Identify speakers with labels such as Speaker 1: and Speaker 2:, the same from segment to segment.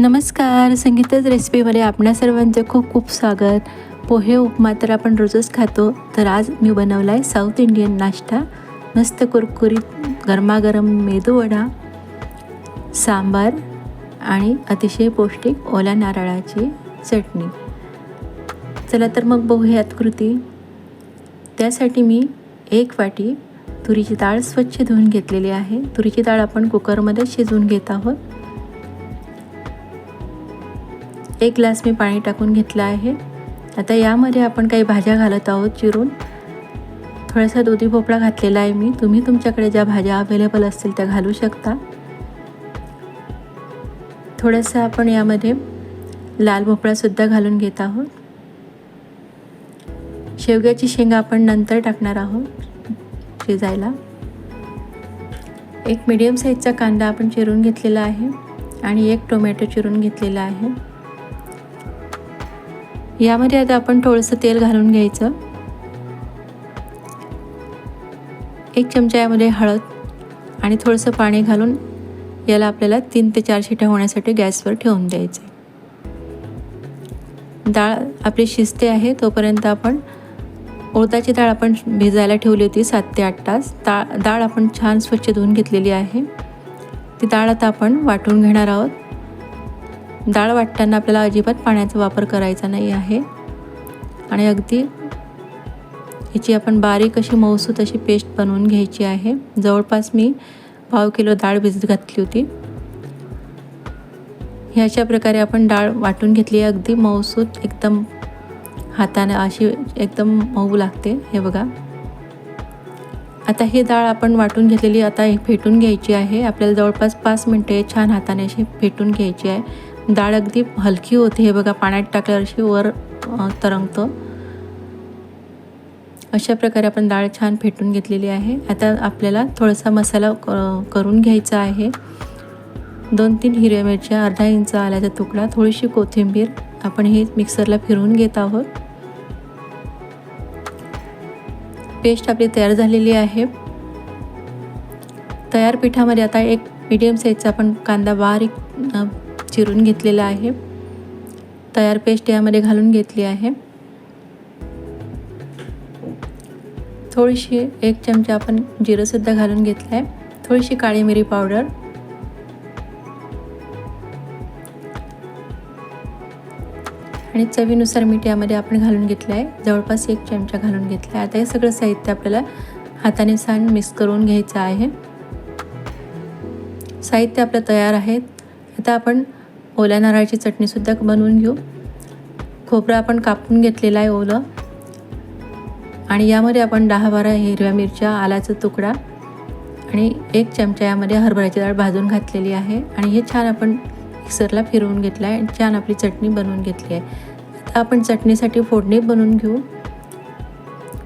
Speaker 1: नमस्कार संगीतच रेसिपीमध्ये आपणा सर्वांचं खूप खूप स्वागत. पोहे उपमा तर आपण रोजच खातो. तर आज मी बनवला आहे साऊथ इंडियन नाश्ता. मस्त कुरकुरीत गरमागरम मेदूवडा सांबार आणि अतिशय पौष्टिक ओल्या नारळाची चटणी. चला तर मग बघूयात कृती. त्यासाठी मी एक वाटी तुरीची डाळ स्वच्छ धुवून घेतलेली आहे. तुरीची डाळ आपण कुकरमध्ये शिजवून घेत आहोत. एक ग्लास मी पाणी टाकून घेतलं आहे. आता यामध्ये आपण काही भाज्या घालत आहोत चिरून. थोडासा दुधी भोपळा घातलेला आहे मी. तुम्ही तुमच्याकडे ज्या भाज्या अवेलेबल असतील त्या घालू शकता. थोडंसं आपण यामध्ये लाल भोपळासुद्धा घालून घेत आहोत. शेवग्याची शेंगा आपण नंतर टाकणार आहोत शिजायला. एक मीडियम साईजचा कांदा आपण चिरून घेतलेला आहे आणि एक टोमॅटो चिरून घेतलेला आहे. यामध्ये आता आपण थोडंसं तेल घालून घ्यायचं. एक चमचा यामध्ये हळद आणि थोडंसं पाणी घालून याला आपल्याला तीन ते चार शिट्या होण्यासाठी गॅसवर ठेवून द्यायचे. डाळ आपली शिजते आहे तोपर्यंत आपण उडदाची डाळ आपण भिजायला ठेवली होती सात ते आठ तास. डाळ डाळ आपण छान स्वच्छ धुवून घेतलेली आहे. ती डाळ आता आपण वाटून घेणार आहोत. डाळ वाटताना आपल्याला अजिबात पाण्याचा वापर करायचा नाही आहे. आणि अगदी याची आपण बारीक अशी मऊसूत अशी पेस्ट बनवून घ्यायची आहे. जवळपास मी पाव किलो डाळ भिजत घातली होती. हे अशा प्रकारे आपण डाळ वाटून घेतली आहे. अगदी मऊसूत एकदम हाताने अशी एकदम मऊ लागते. हे बघा. आता ही डाळ आपण वाटून घेतलेली आता हे फेटून घ्यायची आहे. आपल्याला जवळपास पाच मिनटे छान हाताने अशी फेटून घ्यायची आहे. डाळ अगदी हलकी होते. हे बघा पाण्यात टाकल्यावर अशी वर तरंगतं. अशा प्रकारे आपण डाळ छान फेटून घेतलेली आहे. आता आपल्याला थोडासा मसाला करून घ्यायचा आहे. दोन तीन हिरव्या मिरच्या अर्धा इंच आल्याचा तुकडा थोडीशी कोथिंबीर. आपण हे मिक्सरला फिरवून घेत आहोत. पेस्ट आपली तयार झालेली आहे. तयार पिठामध्ये आता एक मीडियम साईजचा आपण कांदा बारीक चिरून घेतलेला आहे. तयार पेस्ट यामध्ये घालून घेतली आहे. थोडीशी एक चमचा आपण जिरंसुद्धा घालून घेतलं आहे. थोडीशी काळी मिरी पावडर. आणि चवीनुसार मीठ यामध्ये आपण घालून घेतलं आहे. जवळपास एक चमचा घालून घेतला आहे. आता हे सगळं साहित्य आपल्याला हाताने छान मिक्स करून घ्यायचं आहे. साहित्य आपलं तयार आहे. आता आपण ओल्या नारळाची चटणीसुद्धा बनवून घेऊ. खोबरं आपण कापून घेतलेलं आहे ओलं. आणि यामध्ये आपण दहा बारा हिरव्या मिरच्या आल्याचा तुकडा आणि एक चमचा यामध्ये हरभऱ्याची डाळ भाजून घातलेली आहे. आणि हे छान आपण मिक्सरला फिरवून घेतलं आहे छान आपली चटणी बनवून घेतली आहे. आता आपण चटणीसाठी फोडणी बनवून घेऊ.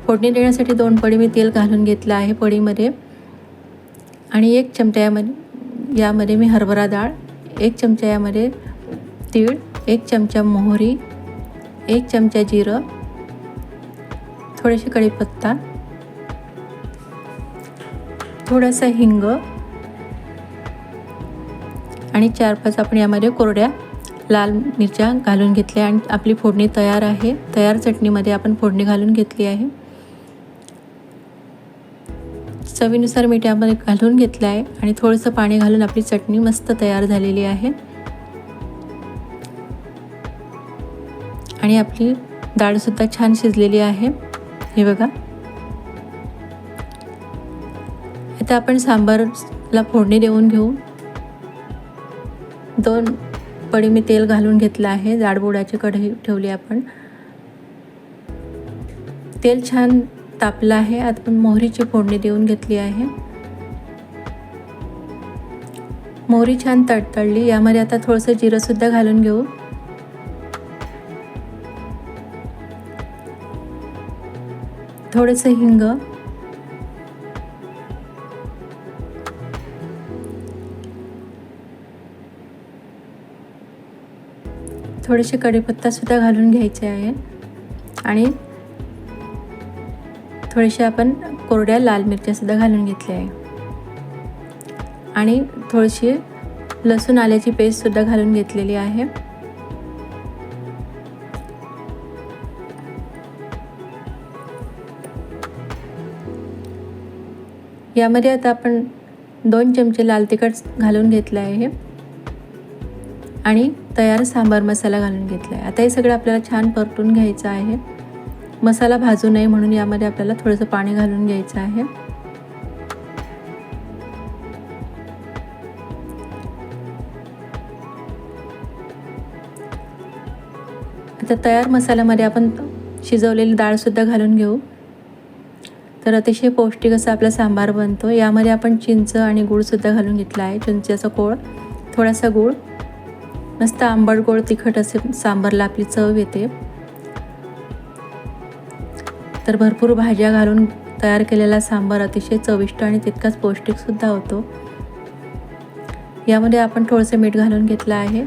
Speaker 1: फोडणी देण्यासाठी दोन पडी मी तेल घालून घेतलं आहे पडीमध्ये आणि एक चमचा यामध्ये यामध्ये मी हरभरा डाळ एक चमचा यामध्ये तीळ एक चमचा मोहरी एक चमचा जिरं थोडेसे कढीपत्ता थोडासा हिंग आणि चार पाच आपण यामध्ये कोरड्या लाल मिरच्या घालून घेतल्या. आणि आपली फोडणी तयार आहे. तयार चटणीमध्ये आपण फोडणी घालून घेतली आहे. चवीनुसार मी त्यामध्ये घालून घेतलं आहे आणि थोडंसं पाणी घालून आपली चटणी मस्त तयार झालेली आहे. आणि आपली डाळसुद्धा छान शिजलेली आहे. हे बघा. आता आपण सांबारला फोडणी देऊन घेऊ. दोन पडी मी तेल घालून घेतलं आहे. जाडबुडाची कढई ठेवली आपण. तेल छान तापलं आहे. आता आपण मोहरीची फोडणी देऊन घेतली आहे. मोहरी छान तडतडली. यामध्ये आता थोडंसं जिरंसुद्धा घालून घेऊ. थोडंसं हिंग. थोडेसे कढीपत्तासुद्धा घालून घ्यायचे आहे. आणि थोडेसे आपण कोरड्या लाल मिरच्यासुद्धा घालून घेतल्या आहे. आणि थोडीशी लसूण आल्याची पेस्टसुद्धा घालून घेतलेली आहे. यामध्ये आता आपण दोन चमचे लाल तिखट घालून घेतलं आहे. आणि तयार सांबार मसाला घालून घेतला आहे. आता हे सगळं आपल्याला छान परतून घ्यायचं आहे. मसाला भाजू नये म्हणून यामध्ये आपल्याला थोडंसं पाणी घालून घ्यायचं आहे. आता तयार मसाल्यामध्ये आपण शिजवलेली डाळसुद्धा घालून घेऊ. तर अतिशय पौष्टिक असा आपला सांबार बनतो. यामध्ये आपण चिंच आणि गूळसुद्धा घालून घेतला आहे. चिंचेचा कोळ थोडासा गूळ मस्त आंबट गोड तिखट असे सांबारला आपली चव येते. तर भरपूर भाज्या घालून तयार केलेला सांबार अतिशय चविष्ट आणि तितकाच पौष्टिकसुद्धा होतो. यामध्ये आपण थोडंसं मीठ घालून घेतलं आहे.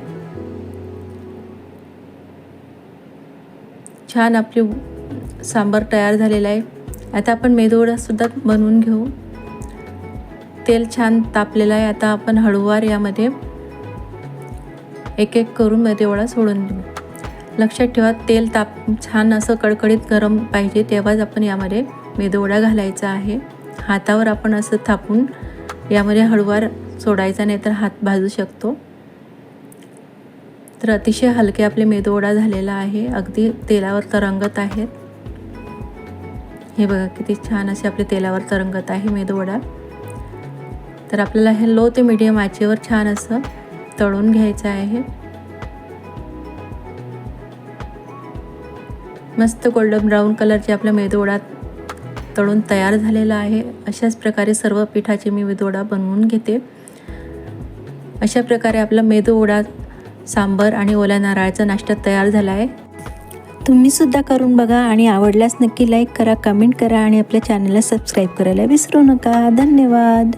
Speaker 1: छान आपली सांबार तयार झालेला आहे. आता आपण मेदूवडासुद्धा बनवून घेऊ. तेल छान तापलेलं आहे. आता आपण हळूवार यामध्ये एक एक करून मेदूवडा सोडून देऊ. लक्षात ठेवा तेल ताप छान असं कडकडीत गरम पाहिजे तेव्हाच आपण यामध्ये मेदवडा घालायचा आहे. हातावर आपण असं थापून यामध्ये हळूवार सोडायचा नाही तर हात भाजू शकतो. तर अतिशय हलके आपले मेदोवडा झालेला आहे अगदी तेलावर तरंगत आहेत. हे बघा किती छान असे आपले तेलावर तरंगत आहे मेदवडा. तर आपल्याला हे लो ते मीडियम आचेवर छान असं तळून घ्यायचं आहे. मस्त गोल्डन ब्राऊन कलरचे आपल्या मेदूवडा तळून तयार झालेला आहे अशाच प्रकारे सर्व पिठाची मी मेदोडा बनवून घेते. अशा प्रकारे आपला मेदूवडा सांबर आणि ओल्या नारळाचा नाश्ता तयार झाला आहे.
Speaker 2: तुम्हीसुद्धा करून बघा आणि आवडल्यास नक्की लाईक करा कमेंट करा आणि आपल्या चॅनलला सबस्क्राईब करायला विसरू नका. धन्यवाद.